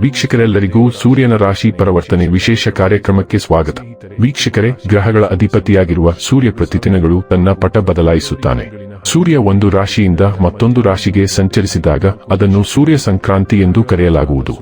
ವೀಕ್ಷಕರೆಲ್ಲರಿಗೂ ಸೂರ್ಯನ ರಾಶಿ ಪರಿವರ್ತನೆ ವಿಶೇಷ ಕಾರ್ಯಕ್ರಮಕ್ಕೆ ಸ್ವಾಗತ. ವೀಕ್ಷಕರೇ, ಗ್ರಹಗಳ ಅಧಿಪತಿಯಾಗಿರುವ ಸೂರ್ಯ ಪ್ರತಿದಿನಗಳು ತನ್ನ ಪಟ ಬದಲಾಯಿಸುತ್ತಾನೆ. ಸೂರ್ಯ ಒಂದು ರಾಶಿಯಿಂದ ಮತ್ತೊಂದು ರಾಶಿಗೆ ಸಂಚರಿಸಿದಾಗ ಅದನ್ನು ಸೂರ್ಯ ಸಂಕ್ರಾಂತಿ ಎಂದು ಕರೆಯಲಾಗುವುದು.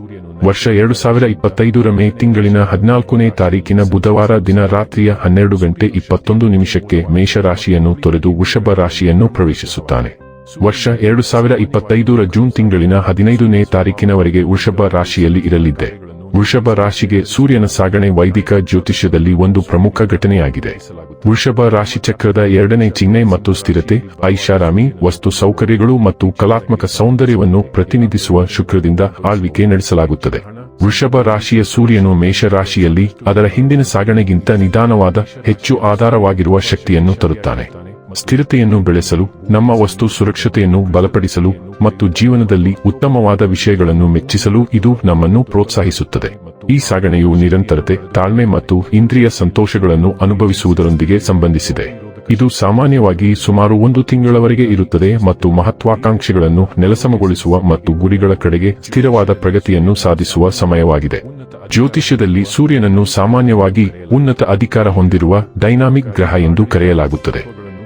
ವರ್ಷ ಎರಡು ಸಾವಿರ ಇಪ್ಪತ್ತೈದರ ಮೇ ತಿಂಗಳಿನ ಹದಿನಾಲ್ಕನೇ ತಾರೀಕಿನ ಬುಧವಾರ ದಿನ ರಾತ್ರಿಯ ಹನ್ನೆರಡು ಗಂಟೆ ಇಪ್ಪತ್ತೊಂದು ನಿಮಿಷಕ್ಕೆ ಮೇಷರಾಶಿಯನ್ನು ತೊರೆದು ವೃಷಭ ರಾಶಿಯನ್ನು ಪ್ರವೇಶಿಸುತ್ತಾನೆ. ವರ್ಷ ಎರಡು ಸಾವಿರ ಇಪ್ಪತ್ತೈದರ ಜೂನ್ ತಿಂಗಳಿನ ಹದಿನೈದನೇ ತಾರೀಕಿನವರೆಗೆ ವೃಷಭ ರಾಶಿಯಲ್ಲಿ ಇರಲಿದ್ದೆ. ವೃಷಭ ರಾಶಿಗೆ ಸೂರ್ಯನ ಸಾಗಣೆ ವೈದಿಕ ಜ್ಯೋತಿಷ್ಯದಲ್ಲಿ ಒಂದು ಪ್ರಮುಖ ಘಟನೆಯಾಗಿದೆ. ವೃಷಭ ರಾಶಿ ಚಕ್ರದ ಎರಡನೇ ಚಿಹ್ನೆ ಮತ್ತು ಸ್ಥಿರತೆ, ಐಷಾರಾಮಿ, ವಸ್ತು ಸೌಕರ್ಯಗಳು ಮತ್ತು ಕಲಾತ್ಮಕ ಸೌಂದರ್ಯವನ್ನು ಪ್ರತಿನಿಧಿಸುವ ಶುಕ್ರದಿಂದ ಆಳ್ವಿಕೆ ನಡೆಸಲಾಗುತ್ತದೆ. ವೃಷಭ ರಾಶಿಯ ಸೂರ್ಯನು ಮೇಷರಾಶಿಯಲ್ಲಿ ಅದರ ಹಿಂದಿನ ಸಾಗಣೆಗಿಂತ ನಿಧಾನವಾದ, ಹೆಚ್ಚು ಆಧಾರವಾಗಿರುವ ಶಕ್ತಿಯನ್ನು ತರುತ್ತಾನೆ. ಸ್ಥಿರತೆಯನ್ನು ಬೆಳೆಸಲು, ನಮ್ಮ ವಸ್ತು ಸುರಕ್ಷತೆಯನ್ನು ಬಲಪಡಿಸಲು ಮತ್ತು ಜೀವನದಲ್ಲಿ ಉತ್ತಮವಾದ ವಿಷಯಗಳನ್ನು ಮೆಚ್ಚಿಸಲು ಇದು ನಮ್ಮನ್ನು ಪ್ರೋತ್ಸಾಹಿಸುತ್ತದೆ. ಈ ಸಾಗಣೆಯು ನಿರಂತರತೆ, ತಾಳ್ಮೆ ಮತ್ತು ಇಂದ್ರಿಯ ಸಂತೋಷಗಳನ್ನು ಅನುಭವಿಸುವುದರೊಂದಿಗೆ ಸಂಬಂಧಿಸಿದೆ. ಇದು ಸಾಮಾನ್ಯವಾಗಿ ಸುಮಾರು ಒಂದು ತಿಂಗಳವರೆಗೆ ಇರುತ್ತದೆ ಮತ್ತು ಮಹತ್ವಾಕಾಂಕ್ಷೆಗಳನ್ನು ನೆಲಸಮಗೊಳಿಸುವ ಮತ್ತು ಗುರಿಗಳ ಕಡೆಗೆ ಸ್ಥಿರವಾದ ಪ್ರಗತಿಯನ್ನು ಸಾಧಿಸುವ ಸಮಯವಾಗಿದೆ. ಜ್ಯೋತಿಷ್ಯದಲ್ಲಿ ಸೂರ್ಯನನ್ನು ಸಾಮಾನ್ಯವಾಗಿ ಉನ್ನತ ಅಧಿಕಾರ ಹೊಂದಿರುವ ಡೈನಾಮಿಕ್ ಗ್ರಹ ಎಂದು ಕರೆಯಲಾಗುತ್ತದೆ.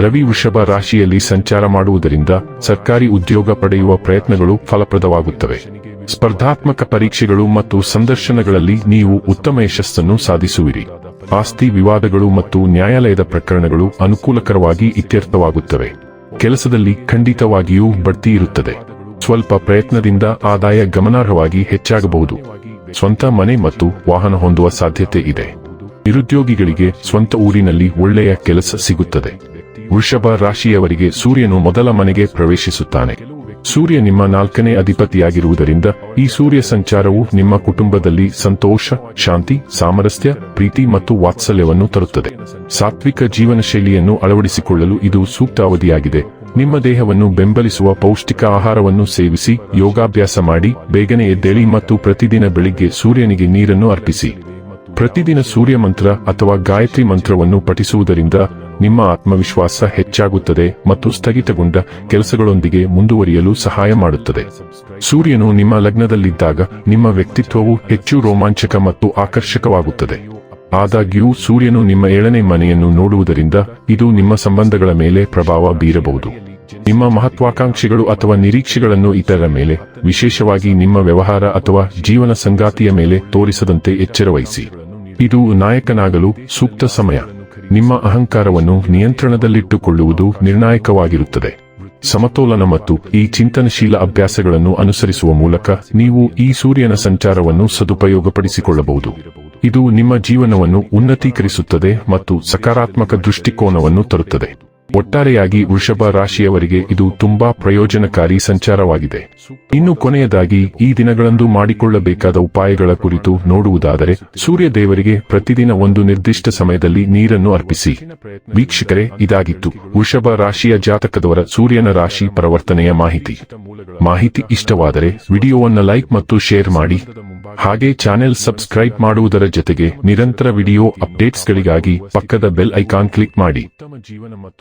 ರವಿ ವೃಷಭ ರಾಶಿಯಲ್ಲಿ ಸಂಚಾರ ಮಾಡುವುದರಿಂದ ಸರ್ಕಾರಿ ಉದ್ಯೋಗ ಪಡೆಯುವ ಪ್ರಯತ್ನಗಳು ಫಲಪ್ರದವಾಗುತ್ತವೆ. ಸ್ಪರ್ಧಾತ್ಮಕ ಪರೀಕ್ಷೆಗಳು ಮತ್ತು ಸಂದರ್ಶನಗಳಲ್ಲಿ ನೀವು ಉತ್ತಮ ಯಶಸ್ಸನ್ನು ಸಾಧಿಸುವಿರಿ. ಆಸ್ತಿ ವಿವಾದಗಳು ಮತ್ತು ನ್ಯಾಯಾಲಯದ ಪ್ರಕರಣಗಳು ಅನುಕೂಲಕರವಾಗಿ ಇತ್ಯರ್ಥವಾಗುತ್ತವೆ. ಕೆಲಸದಲ್ಲಿ ಖಂಡಿತವಾಗಿಯೂ ಬಡ್ತಿ ಇರುತ್ತದೆ. ಸ್ವಲ್ಪ ಪ್ರಯತ್ನದಿಂದ ಆದಾಯ ಗಮನಾರ್ಹವಾಗಿ ಹೆಚ್ಚಾಗಬಹುದು. ಸ್ವಂತ ಮನೆ ಮತ್ತು ವಾಹನ ಹೊಂದುವ ಸಾಧ್ಯತೆ ಇದೆ. ನಿರುದ್ಯೋಗಿಗಳಿಗೆ ಸ್ವಂತ ಊರಿನಲ್ಲಿ ಒಳ್ಳೆಯ ಕೆಲಸ ಸಿಗುತ್ತದೆ. ವೃಷಭ ರಾಶಿಯವರಿಗೆ ಸೂರ್ಯನು ಮೊದಲ ಮನೆಗೆ ಪ್ರವೇಶಿಸುತ್ತಾನೆ. ಸೂರ್ಯ ನಿಮ್ಮ ನಾಲ್ಕನೇ ಅಧಿಪತಿಯಾಗಿರುವುದರಿಂದ ಈ ಸೂರ್ಯ ಸಂಚಾರವು ನಿಮ್ಮ ಕುಟುಂಬದಲ್ಲಿ ಸಂತೋಷ, ಶಾಂತಿ, ಸಾಮರಸ್ಯ, ಪ್ರೀತಿ ಮತ್ತು ವಾತ್ಸಲ್ಯವನ್ನು ತರುತ್ತದೆ. ಸಾತ್ವಿಕ ಜೀವನ ಶೈಲಿಯನ್ನು ಅಳವಡಿಸಿಕೊಳ್ಳಲು ಇದು ಸೂಕ್ತ ಅವಧಿಯಾಗಿದೆ ನಿಮ್ಮ ದೇಹವನ್ನು ಬೆಂಬಲಿಸುವ ಪೌಷ್ಟಿಕ ಆಹಾರವನ್ನು ಸೇವಿಸಿ ಯೋಗಾಭ್ಯಾಸ ಮಾಡಿ, ಬೇಗನೆ ಎದ್ದೇಳಿ ಮತ್ತು ಪ್ರತಿದಿನ ಬೆಳಿಗ್ಗೆ ಸೂರ್ಯನಿಗೆ ನೀರನ್ನು ಅರ್ಪಿಸಿ. ಪ್ರತಿದಿನ ಸೂರ್ಯ ಮಂತ್ರ ಅಥವಾ ಗಾಯತ್ರಿ ಮಂತ್ರವನ್ನು ಪಠಿಸುವುದರಿಂದ ನಿಮ್ಮ ಆತ್ಮವಿಶ್ವಾಸ ಹೆಚ್ಚಾಗುತ್ತದೆ ಮತ್ತು ಸ್ಥಗಿತಗೊಂಡ ಕೆಲಸಗಳೊಂದಿಗೆ ಮುಂದುವರಿಯಲು ಸಹಾಯ ಮಾಡುತ್ತದೆ. ಸೂರ್ಯನು ನಿಮ್ಮ ಲಗ್ನದಲ್ಲಿದ್ದಾಗ ನಿಮ್ಮ ವ್ಯಕ್ತಿತ್ವವು ಹೆಚ್ಚು ರೋಮಾಂಚಕ ಮತ್ತು ಆಕರ್ಷಕವಾಗುತ್ತದೆ. ಆದಾಗ್ಯೂ, ಸೂರ್ಯನು ನಿಮ್ಮ ಏಳನೇ ಮನೆಯನ್ನು ನೋಡುವುದರಿಂದ ಇದು ನಿಮ್ಮ ಸಂಬಂಧಗಳ ಮೇಲೆ ಪ್ರಭಾವ ಬೀರಬಹುದು. ನಿಮ್ಮ ಮಹತ್ವಾಕಾಂಕ್ಷೆಗಳು ಅಥವಾ ನಿರೀಕ್ಷೆಗಳನ್ನು ಇತರರ ಮೇಲೆ, ವಿಶೇಷವಾಗಿ ನಿಮ್ಮ ವ್ಯವಹಾರ ಅಥವಾ ಜೀವನ ಸಂಗಾತಿಯ ಮೇಲೆ ತೋರಿಸದಂತೆ ಎಚ್ಚರವಹಿಸಿ. ಇದು ನಾಯಕನಾಗಲು ಸೂಕ್ತ ಸಮಯ. ನಿಮ್ಮ ಅಹಂಕಾರವನ್ನು ನಿಯಂತ್ರಣದಲ್ಲಿಟ್ಟುಕೊಳ್ಳುವುದು ನಿರ್ಣಾಯಕವಾಗಿರುತ್ತದೆ. ಸಮತೋಲನ ಮತ್ತು ಈ ಚಿಂತನಶೀಲ ಅಭ್ಯಾಸಗಳನ್ನು ಅನುಸರಿಸುವ ಮೂಲಕ ನೀವು ಈ ಸೂರ್ಯನ ಸಂಚಾರವನ್ನು ಸದುಪಯೋಗಪಡಿಸಿಕೊಳ್ಳಬಹುದು. ಇದು ನಿಮ್ಮ ಜೀವನವನ್ನು ಉನ್ನತೀಕರಿಸುತ್ತದೆ ಮತ್ತು ಸಕಾರಾತ್ಮಕ ದೃಷ್ಟಿಕೋನವನ್ನು ತರುತ್ತದೆ. ಒಟ್ಟಾರೆಯಾಗಿ ವೃಷಭ ರಾಶಿಯವರಿಗೆ ಇದು ತುಂಬಾ ಪ್ರಯೋಜನಕಾರಿ ಸಂಚಾರವಾಗಿದೆ. ಇನ್ನು ಕೊನೆಯದಾಗಿ, ಈ ದಿನಗಳಂದು ಮಾಡಿಕೊಳ್ಳಬೇಕಾದ ಉಪಾಯಗಳ ಕುರಿತು ನೋಡುವುದಾದರೆ ಸೂರ್ಯ ದೇವರಿಗೆ ಪ್ರತಿದಿನ ಒಂದು ನಿರ್ದಿಷ್ಟ ಸಮಯದಲ್ಲಿ ನೀರನ್ನು ಅರ್ಪಿಸಿ. ವೀಕ್ಷಕರೇ, ಇದಾಗಿತ್ತು. ವೃಷಭ ರಾಶಿಯ ಜಾತಕದವರ ಸೂರ್ಯನ ರಾಶಿ ಪರಿವರ್ತನೆಯ ಮಾಹಿತಿ. ಮಾಹಿತಿ ಇಷ್ಟವಾದರೆ, ವಿಡಿಯೋವನ್ನು ಲೈಕ್ ಮತ್ತು ಶೇರ್ ಮಾಡಿ. ಹಾಗೆ ಚಾನೆಲ್ ಸಬ್ಸ್ಕ್ರೈಬ್ ಮಾಡುವುದರ ಜೊತೆಗೆ ನಿರಂತರ ವಿಡಿಯೋ ಅಪ್ಡೇಟ್ಸ್ಗಳಿಗಾಗಿ ಪಕ್ಕದ ಬೆಲ್ ಐಕಾನ್ ಕ್ಲಿಕ್ ಮಾಡಿ.